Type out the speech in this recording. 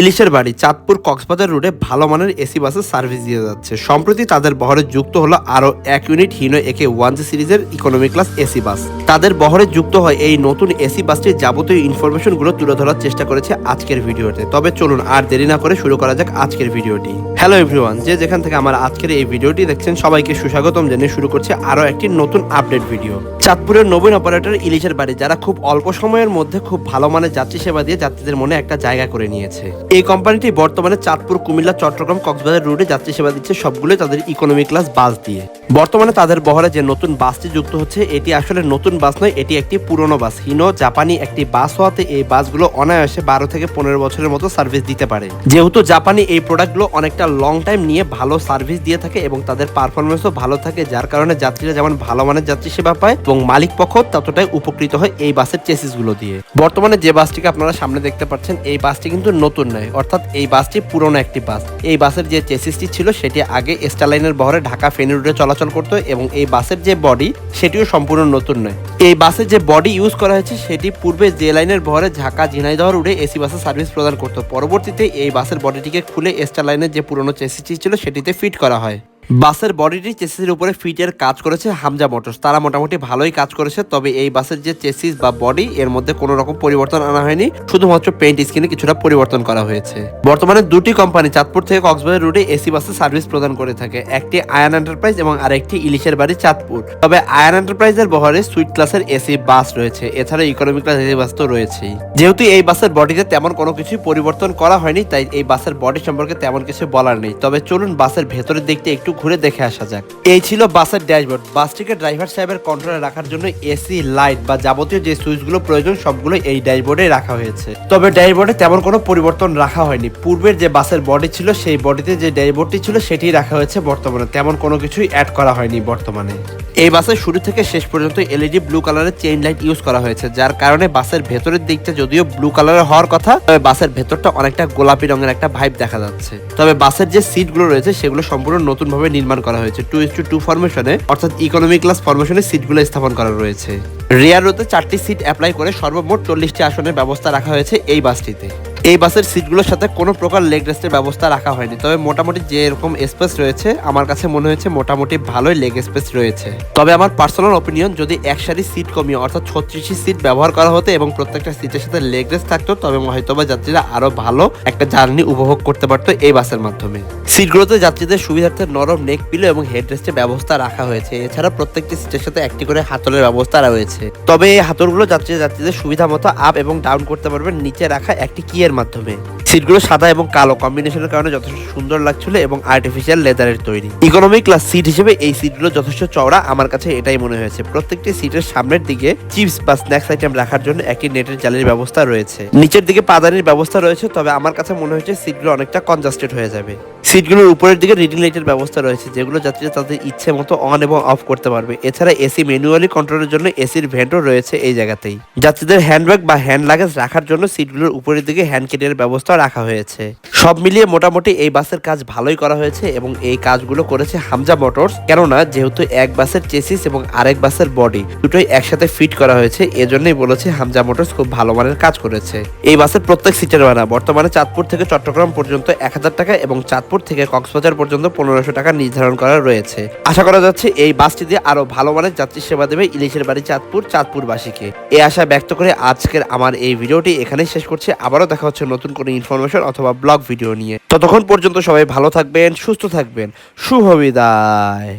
ইলিশের বাড়ি, চাঁদপুর কক্সবাজার রুটে ভালো মানের এসি বাসের সার্ভিস দিয়ে যাচ্ছে। সম্প্রতি তাদের বহরে যুক্ত হলো আরও এক unit Hino A K one J সিরিজের ইকোনমি ক্লাস এসি বাস। তাদের বহরে যুক্ত হয় এই নতুন এসি বাসটির যাবতীয় ইনফরমেশনগুলো তুলে ধরার চেষ্টা করেছে আজকের ভিডিওতে। তবে চলুন আর দেরি না করে শুরু করা যাক আজকের ভিডিওটি। হ্যালো এভরিওয়ান যে যেখান থেকে আমার আজকের এই ভিডিওটি দেখছেন, সবাইকে সুস্বাগতম জানিয়ে শুরু করছে আরও একটি নতুন আপডেট ভিডিও চাঁদপুরের নবীন অপারেটর ইলিশের বাড়ি, যারা খুব অল্প সময়ের মধ্যে খুব ভালো মানের যাত্রী সেবা দিয়ে যাত্রীদের মনে একটা জায়গা করে নিয়েছে। এই কোম্পানিটি বর্তমানে চাঁদপুর, কুমিল্লা, চট্টগ্রাম, কক্সবাজার রুটে যাত্রী সেবা দিচ্ছে সবগুলোই তাদের ইকোনমি ক্লাস বাস দিয়ে। বর্তমানে তাদের বহরে যে নতুন বাসটি যুক্ত হচ্ছে, এটি আসলে নতুন বাস নয়, এটি একটি পুরনো বাস হিনো জাপানি একটি বাস হওয়াতে এই বাসগুলো অনায়াসে বারো থেকে পনেরো বছরের মতো সার্ভিস দিতে পারে। যেহেতু জাপানি এই প্রোডাক্টগুলো অনেকটা লং টাইম নিয়ে ভালো সার্ভিস দিয়ে থাকে এবং তাদের পারফরমেন্সও ভালো থাকে, যার কারণে যাত্রীরা যেমন ভালো মানের যাত্রী সেবা পায় এবং মালিক পক্ষ ততটাই উপকৃত হয় এই বাসের চেসিসগুলো দিয়ে। বর্তমানে যে বাসটিকে আপনারা সামনে দেখতে পাচ্ছেন, এই বাসটি কিন্তু নতুন নয় অর্থাৎ এই বাসটি পুরনো একটি বাস। এই বাসের যে চেসিসটি ছিল, সেটি আগে স্টারলাইনের বহরে ঢাকা ফেনী রুটে চলাচল করত এবং এই বাসের যে বডি সেটিও সম্পূর্ণ নতুন নয়। এই বাসের যে বডি ইউজ করা হয়েছে, সেটি পূর্বে যে লাইনের বহরে ঢাকা ঝিনাইদহ রুটে এসি বাসে সার্ভিস প্রদান করত। পরবর্তীতে এই বাসের বডিটিকে খুলে স্টারলাইনের যে পুরনো চেসিসটি ছিল, সেটিতে ফিট করা হয়। বাসের বডিটি চেসিসের উপরে ফিটের কাজ করেছে হামজা মোটরস। তারা মোটামুটি ভালোই কাজ করেছে, তবে এই বাসের যে চেসিস বা বডি, এর মধ্যে কোনো রকম পরিবর্তন আনা হয়নি। শুধুমাত্র পেইন্ট স্কিনে কিছুটা পরিবর্তন করা হয়েছে। বর্তমানে দুটি কোম্পানি চাঁদপুর থেকে কক্সবাজার রুটে এসি বাসে সার্ভিস প্রদান করে থাকে। একটি আয়ান এন্টারপ্রাইজ এবং আরেকটি ইলিশের বাড়ি চাঁদপুর। তবে আয়ান এন্টারপ্রাইজের বহরে সুইট ক্লাসের এসি, বাস রয়েছে। এছাড়া ইকোনমি ক্লাস এসি বাস তো রয়েছেই। যেহেতু এই বাসের বডিতে তেমন কোনো কিছুই পরিবর্তন করা হয়নি, তাই এই বাসের বডি সম্পর্কে তেমন কিছু বলার নেই। তবে চলুন বাসের ভেতরের দিকটা একটু ঘুরে দেখে আসা যাক। এই ছিল বাসের ড্যাশবোর্ড। বাসটিকে ড্রাইভার সাহেবের কন্ট্রোলে রাখার জন্য এসি, লাইট বা যাবতীয় যে সুইচগুলো প্রয়োজন সবগুলো এই ড্যাশবোর্ডে রাখা হয়েছে। তবে ড্যাশবোর্ডে তেমন কোনো পরিবর্তন রাখা হয়নি। পূর্বের যে বাসের বডি ছিল, সেই বডিতে যে ড্যাশবোর্ডটি ছিল সেটি রাখা হয়েছে বর্তমানে। তেমন কোনো কিছুই অ্যাড করা হয়নি বর্তমানে। এই বাসের শুরু থেকে শেষ পর্যন্ত এলইডি ব্লু কালারের চেইন লাইট ইউজ করা হয়েছে, যার কারণে বাসের ভেতরের দিকটা যদিও ব্লু কালারের হওয়ার কথা, তবে বাসের ভেতরটা অনেকটা গোলাপি রঙের একটা ভাইব দেখা যাচ্ছে। তবে বাসের যে সিটগুলো রয়েছে, সেগুলো সম্পূর্ণ নতুন ভাবে নির্মাণ করা হয়েছে। টু ইস টু টু ফরমেশনে অর্থাৎ ইকোনমি ক্লাস ফরমেশনে সিটগুলো স্থাপন করা রয়েছে। রিয়ার রোতে চারটি সিট অ্যাপ্লাই করে সর্বমোট চল্লিশটি আসনের ব্যবস্থা রাখা হয়েছে এই বাসটিতে। এই বাসের সিটগুলোর সাথে কোনো প্রকার লেগ রেস্টের ব্যবস্থা রাখা হয়নি। তবে মোটামুটি যে এরকম স্পেস রয়েছে, আমার কাছে মনে হয়েছে মোটামুটি ভালোই লেগ স্পেস রয়েছে। তবে আমার পার্সোনাল অপিনিয়ন যদি এক সারি সিট কমিয়ে, অর্থাৎ ছত্রিশটি সিট ব্যবহার করা হতো এবং প্রত্যেকটা সিটের সাথে লেগ রেস্ট থাকতো, তবে হয়তোবা যাত্রীরা আরও ভালো একটা জার্নি উপভোগ করতে পারতো এই বাসের মাধ্যমে। সিটগুলোতে যাত্রীদের সুবিধার্থে নরম নেক পিলো এবং হেড হেডরেস্টের ব্যবস্থা রাখা হয়েছে। এছাড়া প্রত্যেকটি সিটের সাথে একটি করে হাতলের ব্যবস্থা রয়েছে। তবে এই হাতলগুলো যাত্রী যাত্রীদের সুবিধা মতো আপ এবং ডাউন করতে পারবেন, নিচে রাখা একটি কিয়ের মাধ্যমে। সিটগুলো সাদা এবং কালো কম্বিনেশনের কারণে যথেষ্ট সুন্দর লাগছিল এবং আর্টিফিশিয়াল লেদারের তৈরি। ইকোনমিক ক্লাস সিট হিসেবে এই সিটগুলো যথেষ্ট চওড়া, আমার কাছে এটাই মনে হয়েছে। প্রত্যেকটি সিটের সামনের দিকে চিপস বা স্ন্যাক্স আইটেম রাখার জন্য একটি নেটের জালের ব্যবস্থা রয়েছে। নিচের দিকে পাদানির ব্যবস্থা রয়েছে, তবে আমার কাছে মনে হয়েছে সিটগুলো অনেকটা কনজাস্টেড হয়ে যাবে। সিটগুলোর উপরের দিকে রিডিং লাইটের ব্যবস্থা রয়েছে, যেগুলো যাত্রীরা তাদের ইচ্ছে মতো অন এবং অফ করতে পারবে। এছাড়া এসি ম্যানুয়ালি কন্ট্রোলের জন্য এসির ভেন্টও রয়েছে এই জায়গাতেই। যাত্রীদের হ্যান্ডব্যাগ বা হ্যান্ড লাগেজ রাখার জন্য সিটগুলোর উপরের দিকে হ্যান্ড ক্যারিয়ার ব্যবস্থা রাখা হয়েছে। সব মিলিয়ে মোটামুটি এই বাসের কাজ ভালোই করা হয়েছে এবং এই কাজগুলো করেছে হামজা মোটরস। কেননা, যেহেতু এক বাসের চেসিস এবং আরেক বাসের বডি, দুটোই একসাথে ফিট করা হয়েছে, এজন্যই বলেছে হামজা মোটরস খুব ভালো মানের কাজ করেছে। এই বাসের প্রত্যেক সিটের ভাড়া, বর্তমানে চাঁদপুর থেকে চট্টগ্রাম পর্যন্ত এক হাজার টাকা এবং চাঁদপুর থেকে কক্সবাজার পর্যন্ত পনেরোশো টাকা নির্ধারণ করা রয়েছে। আশা করা যাচ্ছে এই বাসটি দিয়ে আরও ভালো মানের যাত্রী সেবা দেবে ইলিশের বাড়ি চাঁদপুর, চাঁদপুরবাসীকে। এই আশা ব্যক্ত করে আজকের আমার এই ভিডিওটি এখানেই শেষ করছি। আবারও দেখা হচ্ছে নতুন কোনো ইনফরমেশন অথবা ব্লগ ভিডিও নিয়ে। ততক্ষণ পর্যন্ত সবাই ভালো থাকবেন সুস্থ থাকবেন। শুভ বিদায়।